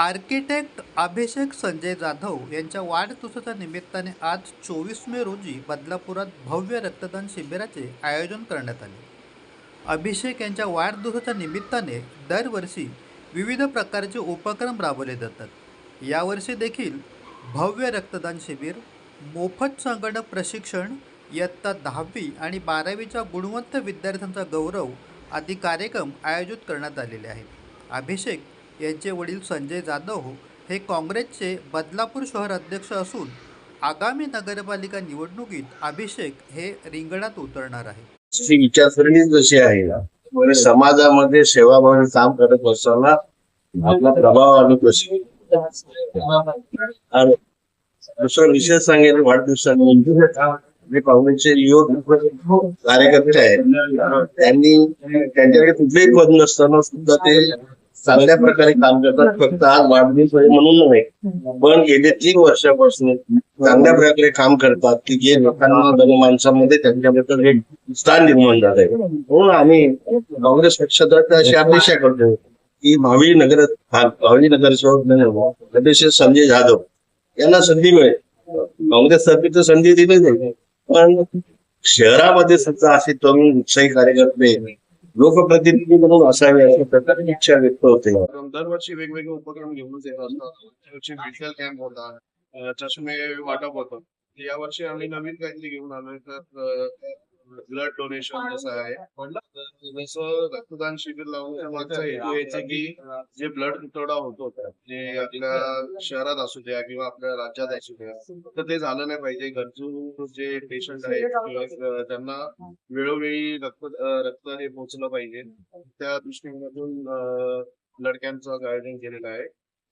Architect अभिषेक संजय जाधव यांच्या वाढदिवसाच्या निमित्ताने आज चोवीस मे रोजी बदलापुरात भव्य रक्तदान शिबिराचे आयोजन करण्यात आले. अभिषेक यांच्या वाढदिवसाच्या निमित्ताने दरवर्षी विविध प्रकारचे उपक्रम राबवले जातात. यावर्षी देखील भव्य रक्तदान शिबिर मोफत संगणक प्रशिक्षण इयत्ता दहावी आणि बारावीच्या गुणवंत विद्यार्थ्यांचा गौरव आदी कार्यक्रम आयोजित करण्यात आलेले आहेत. अभिषेक यांचे वडील संजय जाधव हो हे काँग्रेसचे बदलापूर शहर अध्यक्ष असून आगामी नगरपालिका निवडणुकीत अभिषेक हे रिंगणात उतरणार आहे. विचारसरणी जशी आहे ना म्हणजे समाजामध्ये समाजामध्ये म्हणून काम करत असताना आपला प्रभाव आणि कशी दुसरं विशेष सांगेल वाढदिवसानिमित्त जे काँग्रेसचे युवक हो, कार्यकर्ते आहेत. त्यांनी त्यांच्याकडे कुठलेही पद नसताना सुद्धा ते चांगल्या प्रकारे काम करतात. फक्त आज वाढदिवस म्हणून नव्हे पण गेले तीन वर्षापासून चांगल्या प्रकारे काम करतात. की जे लोकांना जनमानसामध्ये त्यांच्याबद्दल एक स्थान निर्माण झालंय. म्हणून आम्ही काँग्रेस पक्षातर्फे अशी अपेक्षा करतो की भावी नगर भावी नगरसेवक हो, अध्यक्ष संजय जाधव यांना संधी मिळेल. काँग्रेस तर्फे तर संधी दिली जाईल पण शहरामध्ये सुद्धा असे तरुण उत्साही कार्यकर्ते लोकप्रतिनिधी म्हणून असावे अशा प्रकारची इच्छा व्यक्त होते. दरवर्षी वेगवेगळे उपक्रम घेऊनच येत असतात. कॅम्प होतात अं, चष्मे वाटप होतं. यावर्षी आम्ही नवीन काहीतरी घेऊन आलोय. तर ब्लड डोनेशन जसं आहे? जसं रक्तदान शिबिर लावून मागचा हेतू यायचा की जे ब्लड तुटवडा होतो जे आपल्या शहरात असू द्या किंवा आपल्या राज्यात असू द्या तर ते झालं नाही पाहिजे. गरजू जे पेशंट आहेत किंवा त्यांना वेळोवेळी रक्त रक्त हे पोहोचलं पाहिजे. त्या दृष्टिकोनातून कॅम्पचं आयोजन केलेलं आहे.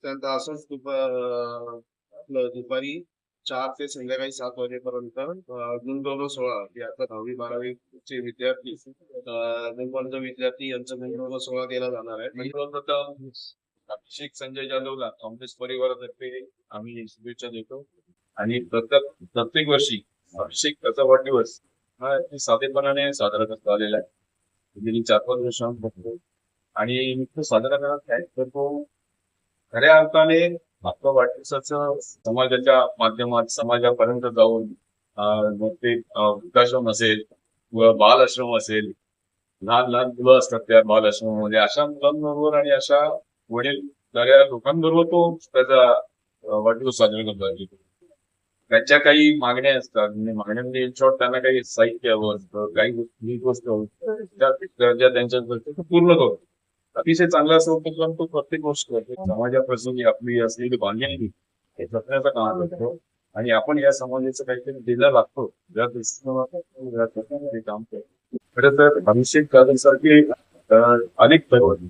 त्यानंतर असंच दुपार दुपारी चार ते संध्याकाळी सात वाजेपर्यंत अं, दोन सोळा आता दहावी बारावीचे विद्यार्थी अं, विद्यार्थी यांचा गुणगौरव सोहळा केला जाणार आहे. अभिषेक संजय जाधवला काँग्रेस परिवारातर्फे आम्ही शुभेच्छा देतो. आणि प्रत्येक प्रत्येक वर्षी अभिषेक त्याचा वाढदिवस हा साधेपणाने साजरा करता आलेला आहे. गेली चार पाच वर्षांत बघतो. आणि मी तो साजरा करत काय तर तो खऱ्या अर्थाने आपल्या वाढदिवसाचं समाजाच्या माध्यमात समाजापर्यंत जाऊन ते वृद्धाश्रम असेल किंवा बाल आश्रम असेल लहान लहान मुलं असतात त्या बाल आश्रमामध्ये अशा मुलांबरोबर आणि अशा वडील झाल्या लोकांबरोबर तो त्याचा अं, वाढदिवस साजरा करतो त्यांच्या काही मागण्या असतात. म्हणजे मागण्या म्हणजे इन शॉर्ट त्यांना काही साहित्य हवं असतं काही गोष्टी हवं त्या ज्या त्यांच्या पूर्ण करतो अतिशय चांगला असं उपक्रम तो प्रत्येक गोष्ट करतो समाजाप्रसंगी आपली असलेली बांधिलकी हे जपण्याचं काम करतो. आणि आपण या समाजाचं काहीतरी दिलं लागतो. या दृष्टीकोनातून या प्रकारे हे काम करतो. खरं तर अभिषेक जाधव सारखे अनेक तरुण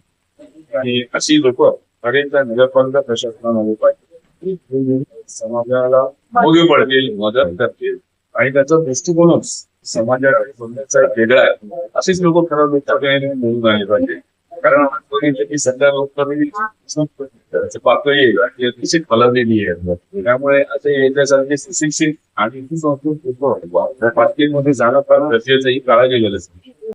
आणि अशी लोक पर्यंत नगरपालिका प्रशासनामध्ये पाहिजे समाजाला मोगे पडतील मदत करतील. आणि त्याचा दृष्टिकोनच एक वेगळा आहे. असेच लोक खरं निवडून आले पाहिजे. कारण आपण बघितलं की सध्या लोकप्रतिनिधी पातळी आहे ती अतिशय फलवलेली आहे. त्यामुळे आता याच्यासारखे सुशिक्षित आणि पातळीमध्ये जाणं फार गरजेचं ही काळा गेलेलं